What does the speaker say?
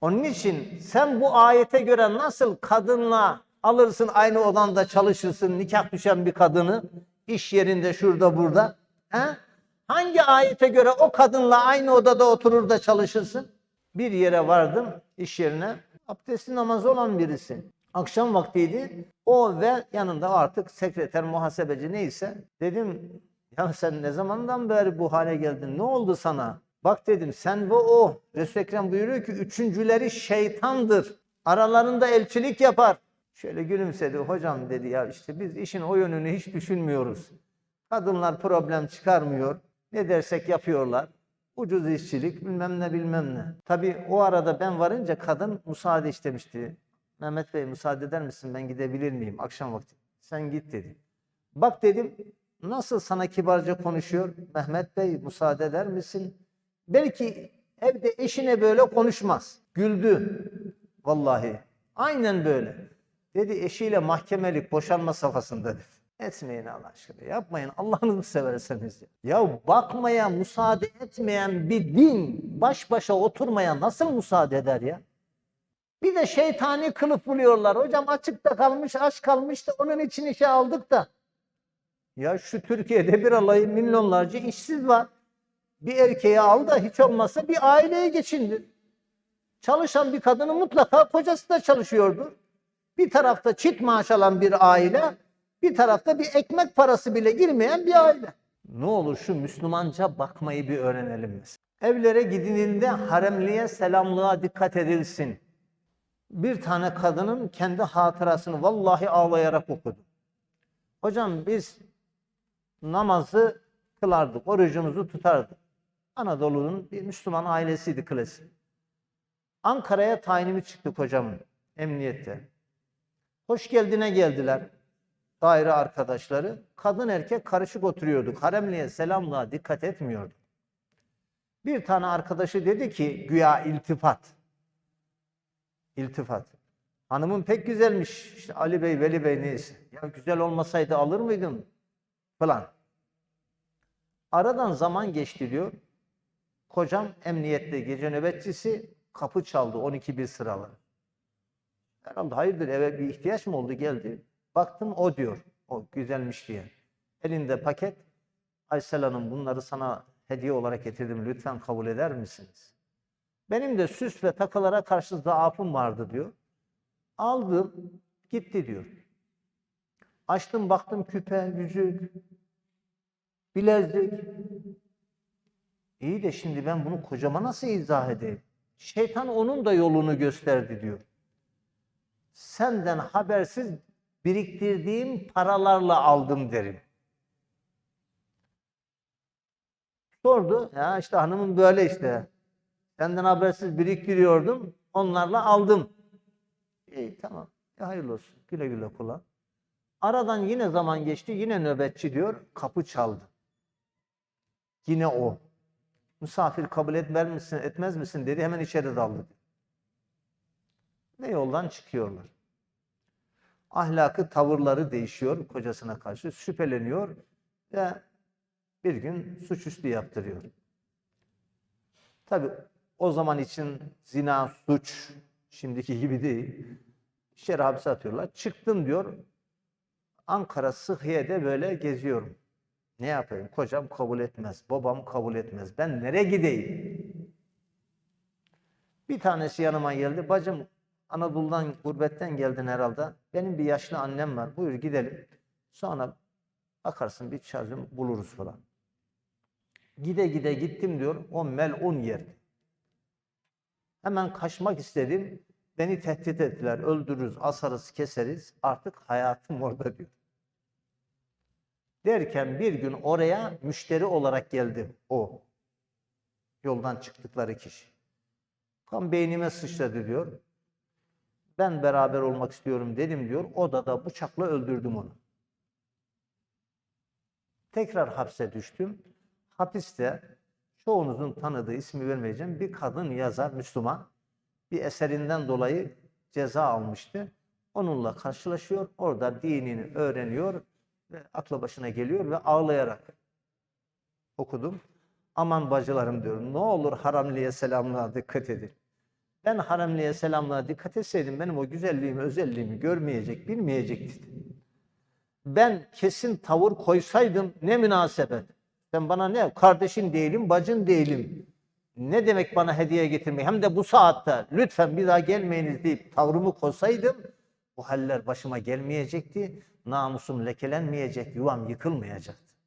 Onun için sen bu ayete göre nasıl kadınla alırsın aynı odanda çalışırsın nikah düşen bir kadını iş yerinde şurada burada he? Hangi ayete göre o kadınla aynı odada oturur da çalışırsın? Bir yere vardım iş yerine abdestli namazı olan birisi. Akşam vaktiydi. O ve yanında artık sekreter, muhasebeci neyse. Dedim ya sen ne zamandan beri bu hale geldin? Ne oldu sana? Bak dedim sen ve o. Resul-i Ekrem buyuruyor ki üçüncüleri şeytandır. Aralarında elçilik yapar. Şöyle gülümsedi. Hocam dedi ya işte biz işin o yönünü hiç düşünmüyoruz. Kadınlar problem çıkarmıyor. Ne dersek yapıyorlar. Ucuz işçilik bilmem ne bilmem ne. Tabii o arada ben varınca kadın müsaade istemişti. Mehmet Bey müsaade eder misin ben gidebilir miyim akşam vakti? Sen git dedi. Bak dedim nasıl sana kibarca konuşuyor. Mehmet Bey müsaade eder misin? Belki evde eşine böyle konuşmaz. Güldü. Vallahi. Aynen böyle. Dedi eşiyle mahkemelik boşanma safhasında. Etmeyin Allah aşkına. Yapmayın. Allah'ınızı severseniz. Ya bakmaya müsaade etmeyen bir din baş başa oturmaya nasıl müsaade eder ya? Bir de şeytani kılıf buluyorlar. Hocam açıkta kalmış, aç kalmış da onun için işe aldık da. Ya şu Türkiye'de bir alayı milyonlarca işsiz var. Bir erkeği al da hiç olmazsa bir aileye geçindir. Çalışan bir kadının mutlaka kocası da çalışıyordur. Bir tarafta çift maaş alan bir aile, bir tarafta bir ekmek parası bile girmeyen bir aile. Ne olur şu Müslümanca bakmayı bir öğrenelim mesela. Evlere gidildiğinde haremliye selamlığa dikkat edilsin. Bir tane kadının kendi hatırasını vallahi ağlayarak okudu. Hocam biz namazı kılardık, orucumuzu tutardık. Anadolu'nun bir Müslüman ailesiydi klasik. Ankara'ya tayinimi çıktık hocamın emniyette. Hoş geldine geldiler daire arkadaşları. Kadın erkek karışık oturuyorduk. Haremliye selamlığa dikkat etmiyorduk. Bir tane arkadaşı dedi ki güya iltifat. İltifat. Hanımın pek güzelmiş. İşte Ali Bey, Veli Bey neyse. Ya güzel olmasaydı alır mıydım? Falan. Aradan zaman geçti diyor. Kocam emniyette gece nöbetçisi kapı çaldı 12-1 sıraları. Herhalde hayırdır eve bir ihtiyaç mı oldu geldi. Baktım o diyor. O güzelmiş diye. Elinde paket. Aysel Hanım bunları sana hediye olarak getirdim. Lütfen kabul eder misiniz? Benim de süs ve takılara karşı zaafım vardı diyor. Aldım. Gitti diyor. Açtım baktım küpe, yüzük, bilezik. İyi de şimdi ben bunu kocama nasıl izah edeyim? Şeytan onun da yolunu gösterdi diyor. Senden habersiz biriktirdiğim paralarla aldım derim. Sordu. Ya işte hanımım böyle işte. Senden habersiz biriktiriyordum. Onlarla aldım. İyi tamam. E, hayırlı olsun. Güle güle kullan. Aradan yine zaman geçti. Yine nöbetçi diyor. Kapı çaldı. Yine o. Misafir kabul etmez misin, etmez misin dedi. Hemen içeri daldı. Ve yoldan çıkıyorlar. Ahlakı, tavırları değişiyor kocasına karşı. Şüpheleniyor ve bir gün suçüstü yaptırıyor. Tabi o zaman için zina suç şimdiki gibi değil. İçeri hapse atıyorlar. Çıktım diyor. Ankara Sıhhiye'de böyle geziyorum. Ne yapayım? Kocam kabul etmez. Babam kabul etmez. Ben nereye gideyim? Bir tanesi yanıma geldi. Bacım Anadolu'dan, gurbetten geldin herhalde. Benim bir yaşlı annem var. Buyur gidelim. Sonra bakarsın bir çözüm buluruz falan. Gide gide gittim diyor. O melun yer. Hemen kaçmak istedim. Beni tehdit ettiler. Öldürürüz, asarız, keseriz. Artık hayatım orada diyor. Derken bir gün oraya müşteri olarak geldi o. Yoldan çıktıkları kişi. Kan beynime sıçradı diyor. Ben beraber olmak istiyorum dedim diyor. Odada bıçakla öldürdüm onu. Tekrar hapse düştüm. Hapiste çoğunuzun tanıdığı ismi vermeyeceğim bir kadın yazar Müslüman bir eserinden dolayı ceza almıştı. Onunla karşılaşıyor. Orada dinini öğreniyor ve akla başına geliyor ve ağlayarak okudum. Aman bacılarım diyorum. Ne olur haramliye selamlığa dikkat edin. Ben haremliye selamlığa dikkat etseydim benim o güzelliğimi, özelliğimi görmeyecek, bilmeyecekti. Ben kesin tavır koysaydım ne münasebet. Sen bana ne? Kardeşin değilim, bacın değilim. Ne demek bana hediye getirmeyi? Hem de bu saatte lütfen bir daha gelmeyiniz deyip tavrımı koysaydım bu haller başıma gelmeyecekti. Namusum lekelenmeyecek, yuvam yıkılmayacaktı.